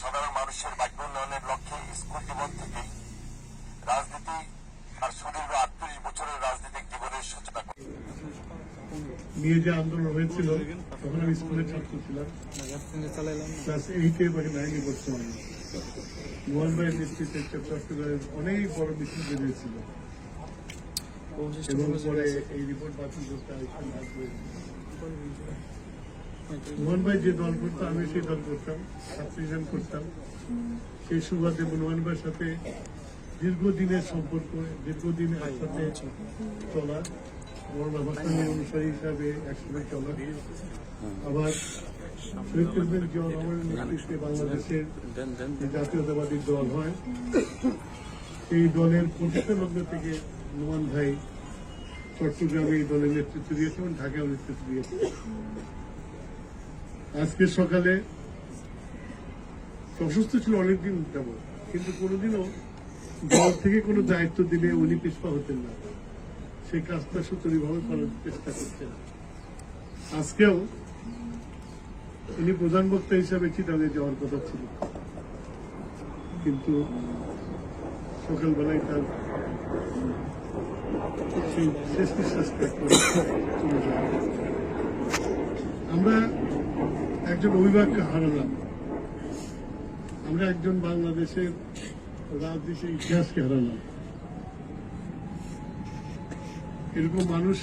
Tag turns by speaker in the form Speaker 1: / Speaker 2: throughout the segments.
Speaker 1: মানুষের বাক্য উন্নয়নের লক্ষ্যে স্কুল জীবন থেকেই রাজনীতি আর সুদীর্ঘ আটত্রিশ বছরের রাজনৈতিক জীবনের সূচনা
Speaker 2: নিয়ে যে আন্দোলন হয়েছিল, তখন আমি স্কুলের ছাত্র ছিলাম। ক্লাস এইটে অনেক বড় মিছিল বেরিয়েছিল। এবং পরে এই রিপোর্ট বাতিল করতে মোহন ভাই যে দল করতো আমি সেই দল করতাম, ছাত্রীজন করতাম। সেই সুবাদে মোহন ভাইয়ের সাথে দীর্ঘদিনের সম্পর্ক দীর্ঘদিন একসাথে চলা, বড় ব্যবস্থানের অনুসারী হিসাবে একসাথে চলা। আবার শহীদ প্রেসিডেন্ট জিয়া রহমানের নেতৃত্বে বাংলাদেশের জাতীয়তাবাদী দল হয় এই দলের প্রতিষ্ঠা লগ্ন থেকে নোমান ভাই চট্টগ্রামে এই দলের নেতৃত্ব দিয়েছে এবং ঢাকাও নেতৃত্ব দিয়েছে। আজকে সকালে অসুস্থ ছিল অনেকদিন যাবত কিন্তু কোনোদিনও দল থেকে কোনো দায়িত্ব দিলে উনি পিছপা হতেন না। সেই কাজটা সুতরিভাবে করার চেষ্টা করছেন আজকেও উনি প্রধান বক্তা হিসাবে চিটাগে যাওয়ার কথা ছিল। কিন্তু সকালবেলায় তার শেষ নিঃশ্বাস ত্যাগ করে আমরা একজন অভিভাবককে হারালাম। আমরা একজন বাংলাদেশের রাজনীতির ইতিহাসকে হারালাম। এরকম মানুষ,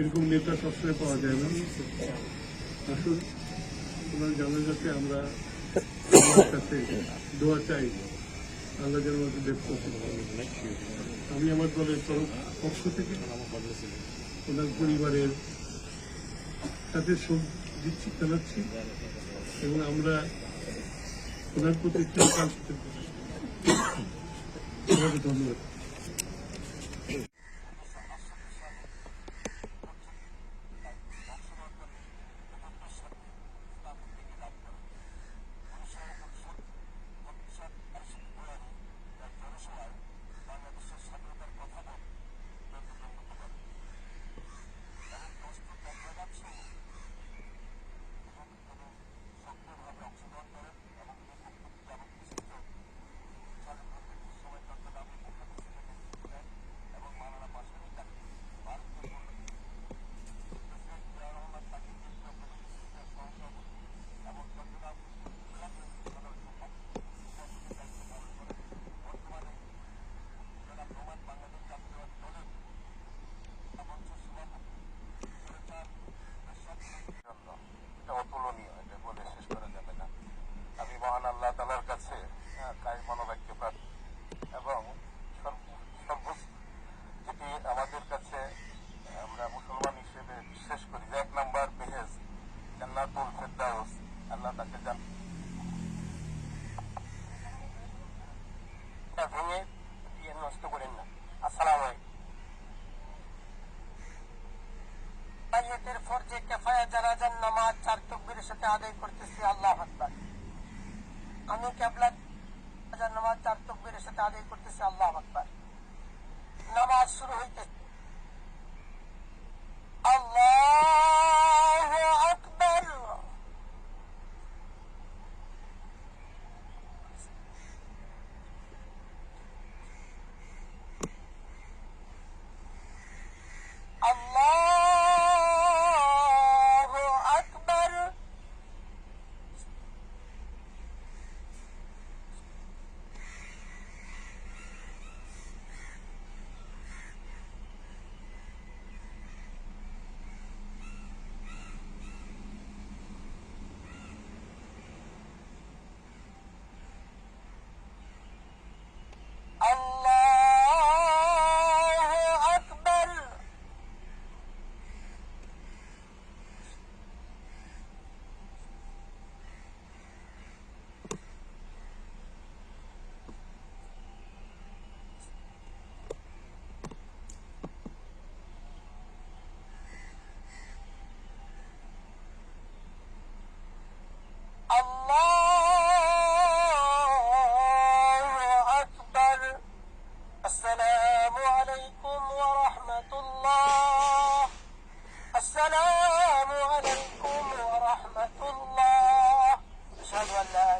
Speaker 2: এরকম নেতা সবসময় পাওয়া যায় না। আসুন, ওনার জানাজাতে আমরা কাছে দোয়া চাই। আল্লাহ যেন আমাকে আমি আমার দলের তরফ পক্ষ থেকে ওনার পরিবারের শোক দিচ্ছি চালাচ্ছি এবং আমরা ওনার প্রতি একটু ধন্যবাদ
Speaker 1: জন্য এটা অতুলনীয় এটা বলে শেষ করা যাবে না আমি মহান আল্লাহ তালার কাছে আহ, কায় মনোবাক্য প্রার্থী এবং সর্ব- সর্বোচ্চ যেটি আমাদের কাছে আহ, আমরা মুসলমান হিসেবে বিশ্বাস করি যে এক নাম্বার বেহেজ জান্নাতুল ফেরদাউস আল্লাহ তাকে জান এটা ভেঙে দিয়ে নষ্ট করেন না। আসসালাম আলাইকুম।
Speaker 3: পর যে কেফায়া নামাজ, চার তকবিরের সাথে আদায় করতেছি, আল্লাহ আকবার। আমি কেবলা নামাজ, চার তকবিরের সাথে আদায় করতেছি, আল্লাহ আকবার। ورحمة الله. أشهد أن لا إله